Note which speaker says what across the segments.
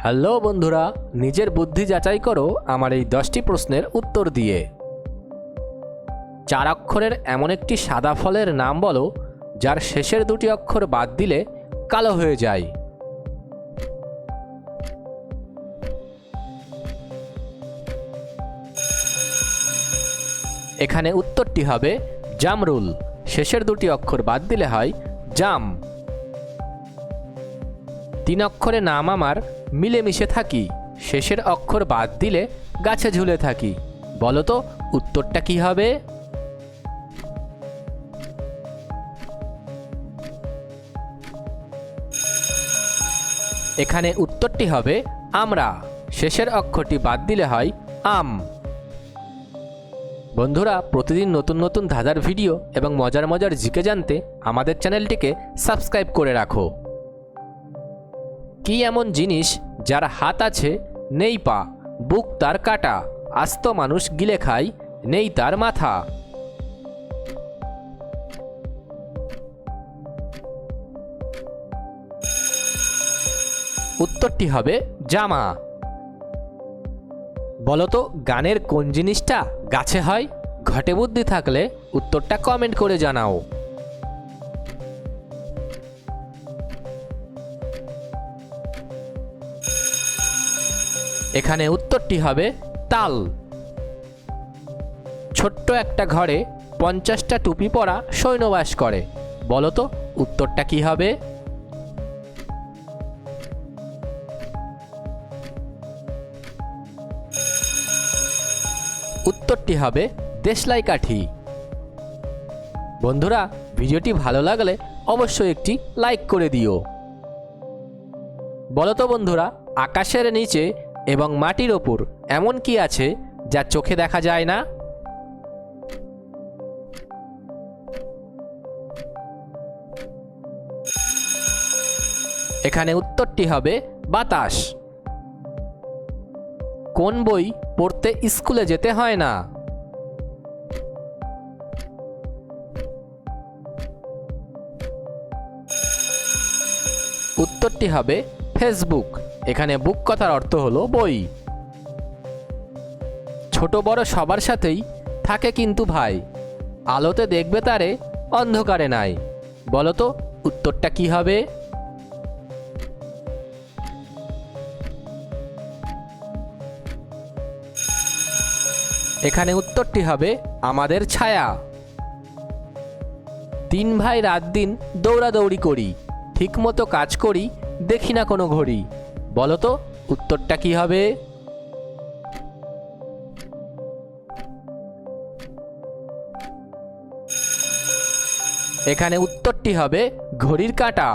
Speaker 1: Hello বন্ধুরা, নিজের বুদ্ধি যাচাই করো আমার এই দশটি প্রশ্নের উত্তর দিয়ে। চার অক্ষরের এমন একটি সাদা ফলের নাম বলো, যার শেষের দুটি অক্ষর বাদ দিলে কালো হয়ে যায়। এখানে উত্তরটি হবে জামরুল। শেষের দুটি অক্ষর বাদ দিলে হয় জাম। তিন অক্ষরে নাম আমার, মিলেমিশে থাকি। শেষের অক্ষর বাদ দিলে গাছে ঝুলে থাকি। বলো তো, উত্তরটা কি হবে? এখানে উত্তরটি হবে, আমরা। শেষের অক্ষরটি বাদ দিলে হয়, আম। বন্ধুরা, প্রতিদিন নতুন নতুন ধাঁধার ভিডিও এবং মজার মজার জিকে জানতে আমাদের চ্যানেলটিকে সাবস্ক্রাইব করে রাখো। কি এমন জিনিস যার হাত আছে, নেই পা, বুক তার কাটা, আস্ত মানুষ গিলে খায়, নেই তার মাথা? উত্তরটি হবে জামা। বলতো, গানের কোন জিনিসটা গাছে হয়? ঘটে বুদ্ধি থাকলে উত্তরটা কমেন্ট করে জানাও। এখানে উত্তরটি হবে তাল। ছোট্ট একটা ঘরে পঞ্চাশটা টুপি পরা সৈন্যবাস করে। বলো তো, উত্তরটা কি হবে? উত্তরটি হবে দেশলাই কাঠি বন্ধুরা, ভিডিওটি ভালো লাগলে অবশ্যই একটি লাইক করে দিও। বলতো বন্ধুরা, আকাশের নিচে এবং মাটির ওপর এমন কি আছে যা চোখে দেখা যায় না? এখানে উত্তরটি হবে বাতাস। কোন বই পড়তে স্কুলে যেতে হয় না? উত্তরটি হবে ফেসবুক। এখানে বুক কথার অর্থ হলো বই। ছোট বড় সবার সাথেই থাকে কিন্তু ভাই। আলোতে দেখবে তারে অন্ধকারে নাই। বলো তো, উত্তরটা কি হবে? এখানে উত্তরটি হবে, আমাদের ছায়া। তিন ভাই রাত দিন দৌড়াদৌড়ি করি, ঠিকমতো কাজ করি, দেখি না কোনো ঘড়ি। বলো তো উত্তরটা কি হবে? এখানে উত্তরটি হবে ঘড়ির কাঁটা।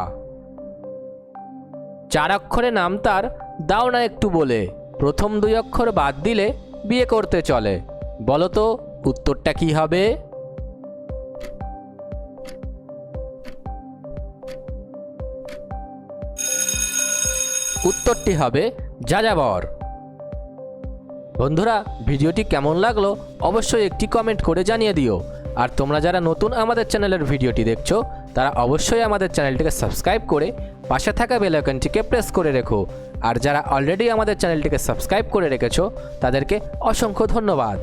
Speaker 1: চার অক্ষরে নাম তার, দাও না একটু বলে। প্রথম দুই অক্ষর বাদ দিলে বিয়ে করতে চলে। বলো তো উত্তরটা কি হবে? উত্তরটি হবে যাযাবর। বন্ধুরা, ভিডিওটি কেমন লাগল অবশ্যই একটি কমেন্ট করে জানিয়ে দিও। আর তোমরা যারা নতুন আমাদের চ্যানেলের ভিডিওটি দেখছ, তারা অবশ্যই আমাদের চ্যানেলটিকে সাবস্ক্রাইব করে পাশে থাকা বেল আইকনটিকে প্রেস করে রেখো। আর যারা অলরেডি আমাদের চ্যানেলটিকে সাবস্ক্রাইব করে রেখেছো, তাদেরকে অসংখ্য ধন্যবাদ।